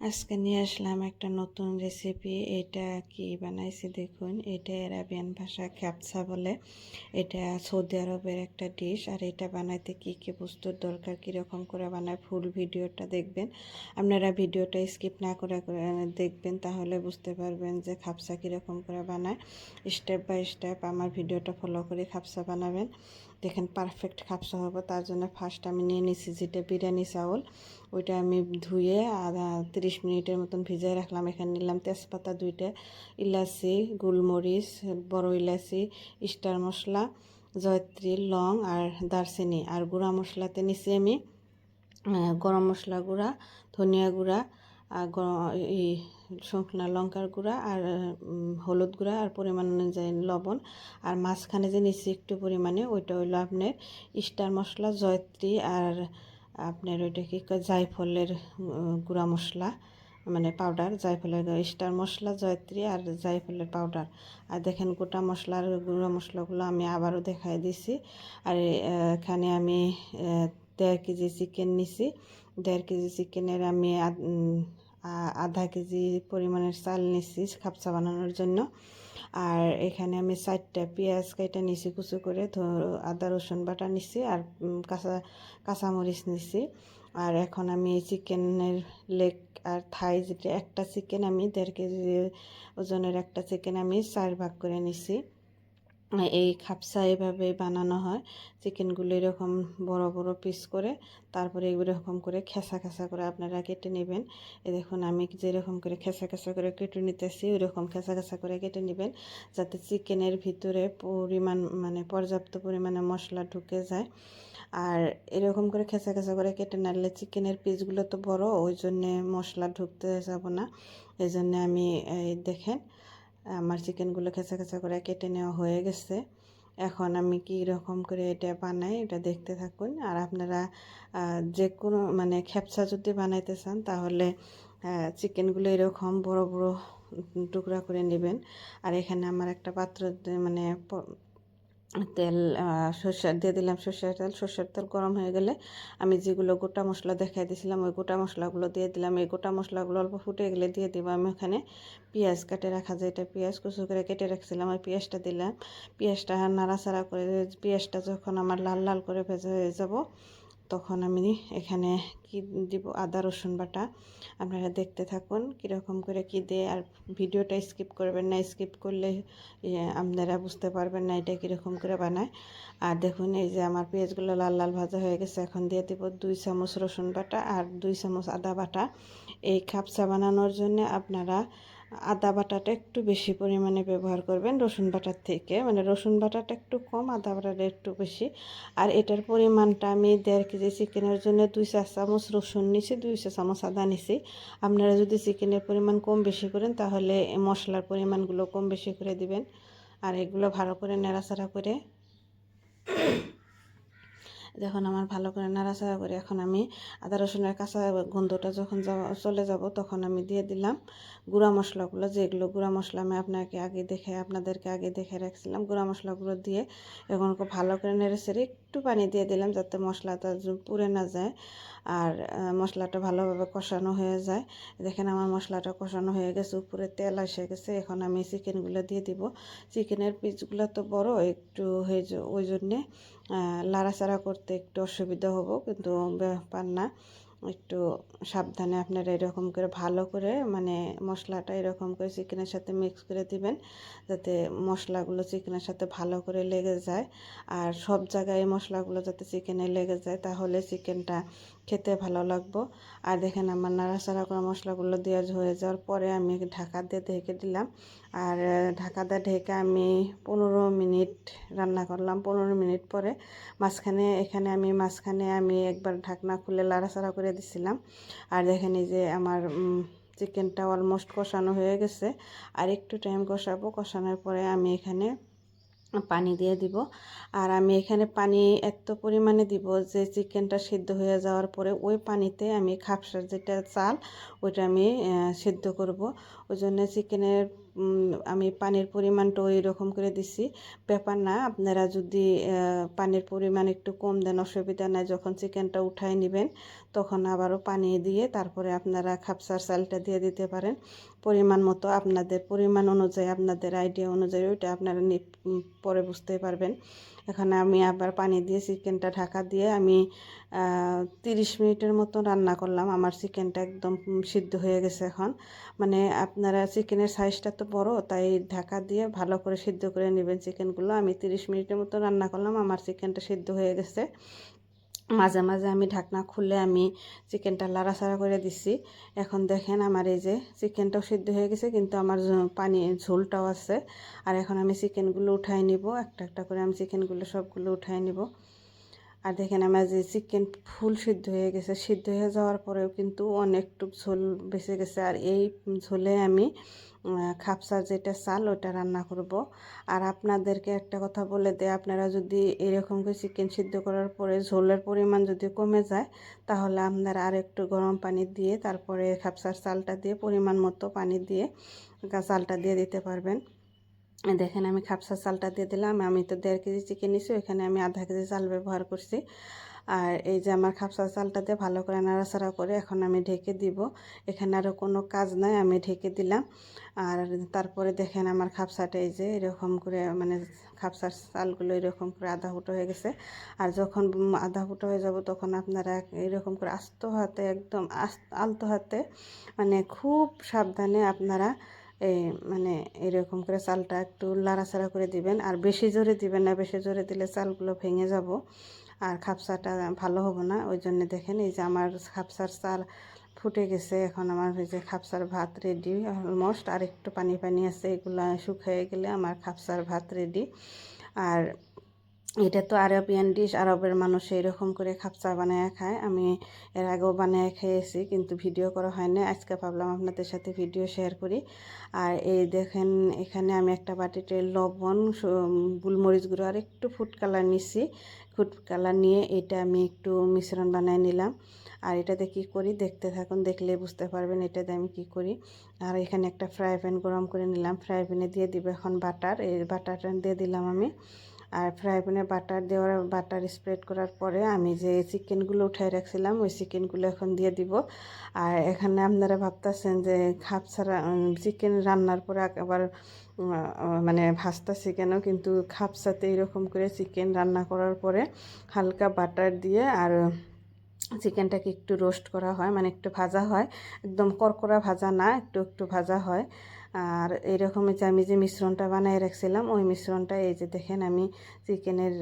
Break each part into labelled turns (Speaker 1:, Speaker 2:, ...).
Speaker 1: আজকে নিয়ে আসলাম একটা নতুন রেসিপি এটা কি বানাইছি দেখুন। এটা অ্যারাবিয়ান ভাষা খ্যাপসা বলে। এটা সৌদি আরবের একটা ডিশ আর এটা বানাইতে কি কি বস্তুর দরকার, কীরকম করে বানায় ফুল ভিডিওটা দেখবেন। আপনারা ভিডিওটা স্কিপ না করে দেখবেন, তাহলে বুঝতে পারবেন যে খাপসা কীরকম করে বানায়। স্টেপ বাই স্টেপ আমার ভিডিওটা ফলো করে খাপসা বানাবেন। দেখেন পারফেক্ট খাপসা হবে তার জন্য ফার্স্ট আমি নিয়ে নিছি যেটা বিরিয়ানি চাউল, ওইটা আমি ধুয়ে আধা তিরিশ মিনিটের মতন ভিজাই রাখলাম। এখানে নিলাম তেজপাতা দুইটা, ইলাচি, গোলমরিচ, বড় ইলাচি স্টার মশলা, জয়ত্রী, লং আর দারচিনি। আর গুঁড়া মশলাতে নিছি আমি গরম মশলা গুঁড়া, ধনিয়া গুঁড়া, আর শুকনা লঙ্কার গুঁড়া আর হলুদ গুঁড়া আর পরিমাণ অনুযায়ী লবণ। আর মাঝখানে যে নিচ্ছি একটু পরিমাণে, ওইটা হইল আপনার স্টার মশলা, জয়ত্রী আর আপনার ওইটা কি জায়ফলের গুঁড়া মশলা মানে পাউডার, জায়ফলের স্টার মশলা, জয়ত্রী আর জায়ফলের পাউডার। আর দেখেন গোটা মশলার গুঁড়ো মশলাগুলো আমি আবারও দেখাই দিছি। আর এখানে আমি দেড় কেজি চিকেন নিছি। দেড় কেজি চিকেনের আমি আধা কেজি পরিমাণের চাল নিছি খাপসা বানানোর জন্য। আর এখানে আমি চারটা পেঁয়াজ কেটে নিছি, কুচু করে আদা, রসুন বাটা নিছি আর কাঁচা, কাঁচামরিচ নিছি। আর এখন আমি চিকেনের লেগ আর থাই যেটা একটা চিকেন আমি দেড় কেজি ওজনের একটা চিকেন আমি চার ভাগ করে নিছি। এই খাপসা এভাবে বানানো হয়। চিকেনগুলো এরকম বড় বড় পিস করে তারপরে এরকম করে খেসা খেসা করে আপনারা কেটে নেবেন। এ দেখুন, আমি যেরকম করে খেসা খেসা করে কেটে নিতেছি, ওইরকম খেসা খেসা করে কেটে নেবেন যাতে চিকেনের ভিতরে পরিমাণ মানে পর্যাপ্ত পরিমাণে মশলা ঢুকে যায়। আর এরকম করে খেসা খেসা করে কেটে নাড়লে চিকেনের পিসগুলো তো বড়, ওই জন্যে মশলা ঢুকতে যাব না। এই জন্যে আমি দেখেন আমার চিকেনগুলো খেঁচা খেঁচা করে কেটে নেওয়া হয়ে গেছে। এখন আমি কি রকম করে এটা বানাই এটা দেখতে থাকুন। আর আপনারা যে কোনো মানে খেপসা যদি বানাইতে চান তাহলে চিকেনগুলো এরকম বড় বড় টুকরা করে নেবেন। আর এখানে আমার একটা পাত্র মানে তেল সর্ষের দিয়ে দিলাম সর্ষের তেল। সর্ষের তেল গরম হয়ে গেলে আমি যেগুলো গোটা মশলা দেখাই দিয়েছিলাম ওই গোটা মশলাগুলো দিয়ে দিলাম। এই গোটা মশলাগুলো অল্প ফুটে গেলে দিয়ে দিব আমি ওখানে পেঁয়াজ কাটে রাখা যায়। এটা পেঁয়াজ কুচু করে কেটে রাখছিলাম, ওই পেঁয়াজটা দিলাম। পেঁয়াজটা নাড়াচাড়া করে পেঁয়াজটা যখন আমার লাল লাল করে ভেজে হয়ে যাব তখন আমি এখানে কি দিব? আদা, রসুন বাটা। আপনারা দেখতে থাকুন কীরকম করে কি দিয়ে। আর ভিডিওটা স্কিপ করবেন না, স্কিপ করলে আপনারা বুঝতে পারবেন না এটা কীরকম করে বানায়। আর দেখুন, এই যে আমার পেঁয়াজগুলো লাল লাল ভাজা হয়ে গেছে, এখন দিয়ে দিব দুই চামচ রসুন বাটা আর দুই চামচ আদা বাটা। এই খাপসা বানানোর জন্য আপনারা আদা বাটাটা একটু বেশি পরিমাণে ব্যবহার করবেন, রসুন বাটার থেকে। মানে রসুন বাটাটা একটু কম, আদা বাটাটা একটু বেশি। আর এটার পরিমাণটা আমি দেড় কেজি চিকেনের জন্য দুই চার চামচ রসুন নিছি, দুই চার চামচ আদা নিছি। আপনারা যদি চিকেনের পরিমাণ কম বেশি করেন, তাহলে মশলার পরিমাণগুলো কম বেশি করে দিবেন। আর এগুলো ভালো করে নেড়াচাড়া করে যখন আমার ভালো করে নাড়াচাড়া করে এখন আমি আদা রসুনের কাঁচা গন্ধটা যখন চলে যাব, তখন আমি দিয়ে দিলাম গুঁড়া মশলাগুলো, যেগুলো গুঁড়া মশলা আমি আপনাকে আগে দেখে, আপনাদেরকে আগে দেখে রাখছিলাম। গুঁড়া মশলাগুলো দিয়ে এখন খুব ভালো করে নেড়ে সেড়ে একটু পানি দিয়ে দিলাম যাতে মশলাটা পুড়ে না যায় আর মশলাটা ভালোভাবে কষানো হয়ে যায়। দেখেন আমার মশলাটা কষানো হয়ে গেছে, উপরে তেল এসে গেছে। এখন আমি চিকেনগুলো দিয়ে দিব। চিকেনের পিসগুলো তো বড়, একটু হয়ে ওই জন্যে লাড়াচাড়া করতে একটু অসুবিধা হব, কিন্তু ব্যাপার না। একটু সাবধানে আপনারা এরকম করে ভালো করে মানে মশলাটা এরকম করে চিকেনের সাথে মিক্স করে দিবেন, যাতে মশলাগুলো চিকেনের সাথে ভালো করে লেগে যায়। আর সব জায়গায় মশলাগুলো যাতে চিকেনে লেগে যায়, তাহলে চিকেনটা খেতে ভালো লাগবো। আর দেখেন আমার নাড়াচাড়া করা মশলাগুলো দেওয়া হয়ে যাওয়ার পরে আমি ঢাকা দিয়ে ঢেকে দিলাম। আর ঢাকা দিয়ে ঢেকে আমি পনেরো মিনিট রান্না করলাম। পনেরো মিনিট পরে মাঝখানে, এখানে আমি মাঝখানে আমি একবার ঢাকনা খুলে লাড়াচাড়া করে দিছিলাম। আর দেখেন এই যে আমার চিকেনটা অলমোস্ট কষানো হয়ে গেছে। আর একটু টাইম কষাবো। কষানোর পরে আমি এখানে পানি দিয়ে দিব। আর আমি এখানে পানি এত পরিমাণে দিব যে চিকেনটা সিদ্ধ হয়ে যাওয়ার পরে ওই পানিতে আমি খাপসার যেটা চাল, ওইটা আমি সিদ্ধ করব। ওই জন্য চিকেনের আমি পানির পরিমাণটা ওই রকম করে দিছি। ব্যাপার না, আপনারা যদি পানির পরিমাণ একটু কম দেন, অসুবিধা নাই, যখন চিকেনটা উঠাই নেবেন তখন আবারও পানি দিয়ে তারপরে আপনারা খাপসার চালটা দিয়ে দিতে পারেন। পরিমাণ মতো আপনাদের পরিমাণ অনুযায়ী, আপনাদের আইডিয়া অনুযায়ী ওইটা আপনারা পরে বুঝতে পারবেন। এখানে আমি আবার পানি দিয়ে চিকেনটা ঢাকা দিয়ে আমি তিরিশ মিনিটের মতো রান্না করলাম। আমার চিকেনটা একদম সিদ্ধ হয়ে গেছে এখন। মানে আপনারা চিকেনের সাইজটা তো বড়, তাই ঢাকা দিয়ে ভালো করে সিদ্ধ করে নেবেন চিকেনগুলো। আমি তিরিশ মিনিটের মতো রান্না করলাম, আমার চিকেনটা সিদ্ধ হয়ে গেছে। মাঝে মাঝে আমি ঢাকনা খুলে আমি চিকেনটা লাড়াচাড়া করে দিছি। এখন দেখেন আমার এই যে চিকেনটাও সিদ্ধ হয়ে গেছে, কিন্তু আমার পানি, ঝোলটাও আছে। আর এখন আমি চিকেনগুলো উঠাই নিব, একটা একটা করে আমি চিকেনগুলো সবগুলো উঠাই নিব। আর দেখেন আমার যে চিকেন ফুল সিদ্ধ হয়ে গেছে, সিদ্ধ হয়ে যাওয়ার পরেও কিন্তু অনেকটুক ঝোল বেঁচে গেছে। আর এই ঝোলে আমি খাপসার যেটা চাল, ওটা রান্না করব। আর আপনাদেরকে একটা কথা বলে দেয় আপনারা যদি এরকম করে চিকেন সিদ্ধ করার পরে ঝোলের পরিমাণ যদি কমে যায়, তাহলে আপনারা আর একটু গরম পানি দিয়ে, তারপরে খাপসার চালটা দিয়ে, পরিমাণ মতো পানি দিয়ে চালটা দিয়ে দিতে পারবেন। দেখেন আমি খাপসা চালটা দিয়ে দিলাম। আমি তো দেড় কেজি চিকেন নিছি, ওইখানে আমি আধা কেজি চাল ব্যবহার করছি। আর এই যে আমার খাপসা চালটা দিয়ে ভালো করে নাড়াচাড়া করে এখন আমি ঢেকে দিব। এখানে আরও কোনো কাজ নাই, আমি ঢেকে দিলাম। আর তারপরে দেখেন আমার খাপসাটা এই যে এরকম করে মানে খাপসার চালগুলো এরকম করে আধা ফুটো হয়ে গেছে। আর যখন আধা ফুটো হয়ে যাব তখন আপনারা এরকম করে আস্ত হাতে, একদম আস্ত, আলতো হাতে মানে খুব সাবধানে আপনারা এই মানে এরকম করে চালটা একটু লাড়াচাড়া করে দিবেন। আর বেশি জোরে দিবেন না, বেশি জোরে দিলে চালগুলো ভেঙে যাব আর খাপসাটা ভালো হবে না। ওই জন্য দেখেন এই যে আমার খাপসার চাল ফুটে গেছে। এখন আমার যে খাপসার ভাত রেডি অলমোস্ট আর একটু পানি পানি আছে, এগুলো শুকিয়ে গেলে আমার খাপসার ভাত রেডি আর এটা তো আরবিয়ান ডিশ আরবের মানুষ এরকম করে খাপচা বানায় খায়। আমি এর আগেও বানায় খেয়েছি, কিন্তু ভিডিও করা হয় না আজকে ভাবলাম আপনাদের সাথে ভিডিও শেয়ার করি। আর এই দেখেন, এখানে আমি একটা বাটিতে লবণ গোলমরিচ গুঁড়ো আর একটু ফুড কালার নিছি। ফুড কালার নিয়ে এটা আমি একটু মিশ্রণ বানায় নিলাম। আর এটাতে কি করি, দেখতে থাকুন, দেখলে বুঝতে পারবেন এটাতে আমি কি করি। আর এখানে একটা ফ্রাই প্যান গরম করে নিলাম। ফ্রাই প্যানে দিয়ে দিব এখন বাটার এই বাটারটা দিয়ে দিলাম আমি। আর ফ্রাই প্যানে বাটার দেওয়ার, বাটার স্প্রেড করার পরে আমি যে চিকেনগুলো উঠাই রাখছিলাম, ওই চিকেনগুলো এখন দিয়ে দিব। আর এখানে আপনারা ভাবতেছেন যে খাপ ছাড়া চিকেন রান্নার পরে আবার মানে ভাজতেছি কেন? কিন্তু খাপসাতে এরকম করে চিকেন রান্না করার পরে হালকা বাটার দিয়ে আর চিকেনটাকে একটু রোস্ট করা হয় মানে একটু ভাজা হয়। একদম করকরা ভাজা না, একটু একটু ভাজা হয়। আর এইরকম যে আমি যে মিশ্রণটা বানিয়ে রাখছিলাম, ওই মিশ্রণটা এই যে দেখেন আমি চিকেনের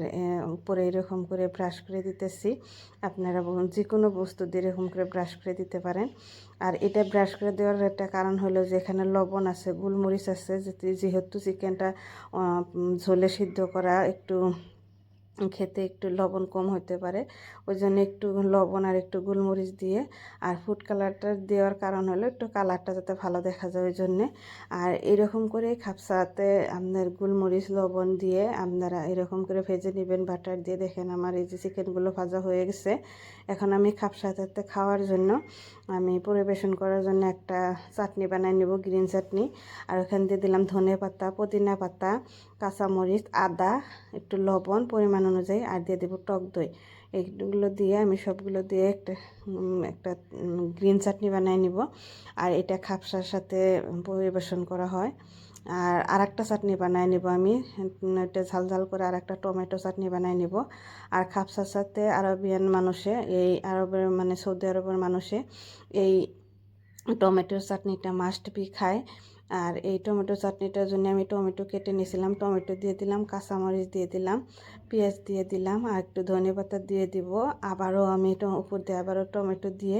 Speaker 1: উপরে এরকম করে ব্রাশ করে দিতেছি। আপনারা যে কোনো বস্তু দিয়ে এরকম করে ব্রাশ করে দিতে পারেন। আর এটা ব্রাশ করে দেওয়ার একটা কারণ হলো যে এখানে লবণ আছে, গোলমরিচ আছে যেহেতু চিকেনটা ঝোলে সিদ্ধ করা একটু খেতে একটু লবণ কম হতে পারে। ওই জন্য একটু লবণ আর একটু গোলমরিচ দিয়ে আর ফুড কালারটা দেওয়ার কারণ হলো একটু কালারটা যাতে ভালো দেখা যায় ওই জন্যে আর এরকম করে খাপসাতে আপনার গোলমরিচ, লবণ দিয়ে আপনারা এরকম করে ভেজে নেবেন বাটার দিয়ে। দেখেন আমার এই যে চিকেনগুলো ভাজা হয়ে গেছে। এখন আমি খাপসাতে খাওয়ার জন্য আমি পরিবেশন করার জন্য একটা চাটনি বানাই নেব, গ্রিন চাটনি। আর ওখান দিয়ে দিলাম ধনে পাতা, পুদিনা পাতা, কাঁচামরিচ, আদা, একটু লবণ পরিমাণ অনুযায়ী, আর দিয়ে দেবো টক দই। এইগুলো দিয়ে আমি সবগুলো দিয়ে একটা একটা গ্রিন চাটনি বানিয়ে নিব। আর এটা খাপসার সাথে পরিবেশন করা হয়। আর আরেকটা চাটনি বানাই নিব আমি। এটা ঝাল ঝাল করে আর একটা টমেটো চাটনি বানাই নিব। আর খাপসার সাথে আরবিয়ান মানুষে, এই আরবের মানে সৌদি আরবের মানুষে এই টমেটোর চাটনিটা মাস্ট বি খায়। আর এই টমেটো চাটনিটার জন্য আমি টমেটো কেটে নিয়েছিলাম। টমেটো দিয়ে দিলাম, কাঁচামরিচ দিয়ে দিলাম, পেঁয়াজ দিয়ে দিলাম আর একটু ধনে পাতা দিয়ে দিব। আবারও আমি উপর দিয়ে আবারও টমেটো দিয়ে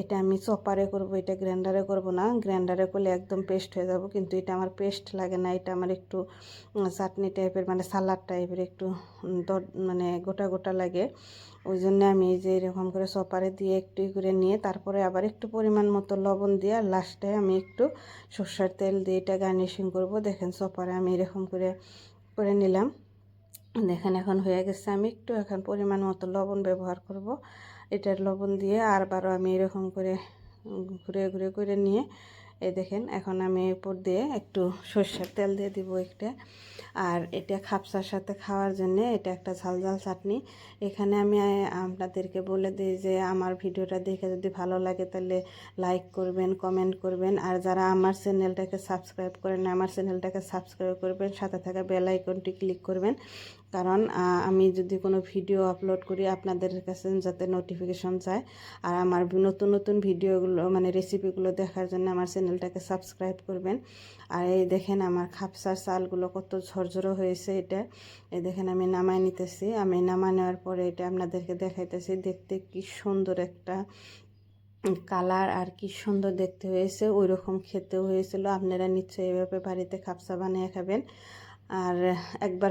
Speaker 1: এটা আমি চপারে করব, এটা গ্রাইন্ডারে করব না। গ্রাইন্ডারে করলে একদম পেস্ট হয়ে যাব, কিন্তু এটা আমার পেস্ট লাগে না। এটা আমার একটু চাটনি টাইপের মানে সালাড টাইপের একটু মানে গোটা গোটা লাগে। ওই জন্য আমি এই যে এরকম করে চপারে দিয়ে একটু করে নিয়ে তারপরে আবার একটু পরিমাণ মতো লবণ দিয়ে আর লাস্টে আমি একটু সর্ষের তেল দিয়ে এটা গার্নিশিং করব। দেখেন চপারে আমি এরকম করে করে নিলাম। দেখেন এখন হয়ে গেছে, আমি একটু এখন পরিমাণ মতো লবণ ব্যবহার করব। এটার লবণ দিয়ে আরবারও আমি এরকম করে ঘুরে ঘুরে করে নিয়ে এই দেখেন, এখন আমি উপর দিয়ে একটু সর্ষের তেল দিয়ে দিব একটা। আর এটা খাপসার সাথে খাওয়ার জন্য এটা একটা ঝাল ঝাল চাটনি। এখানে আমি আপনাদেরকে বলে দিই যে আমার ভিডিওটা দেখে যদি ভালো লাগে তাহলে লাইক করবেন, কমেন্ট করবেন। আর যারা আমার চ্যানেলটাকে সাবস্ক্রাইব করেন, আমার চ্যানেলটাকে সাবস্ক্রাইব করবেন, সাথে থাকা বেল আইকনটি ক্লিক করবেন। কারণ আমি যদি কোনো ভিডিও আপলোড করি, আপনাদের কাছে যাতে নোটিফিকেশন যায়। আর আমার নতুন নতুন ভিডিওগুলো মানে রেসিপিগুলো দেখার জন্য আমার চ্যানেলটাকে সাবস্ক্রাইব করবেন। আর এই দেখেন আমার খাপসার চালগুলো কত ঝরঝরো হয়েছে এটা। এই দেখেন আমি নামায় নিতেছি। আমি নামা নেওয়ার পরে এটা আপনাদেরকে দেখাইতেছি। দেখতে কি সুন্দর একটা কালার আর কি সুন্দর দেখতে হয়েছে। ওই রকম খেতেও হয়েছিল। আপনারা নিশ্চয়ই এভাবে বাড়িতে খাপসা বানিয়ে খাবেন। আর একবার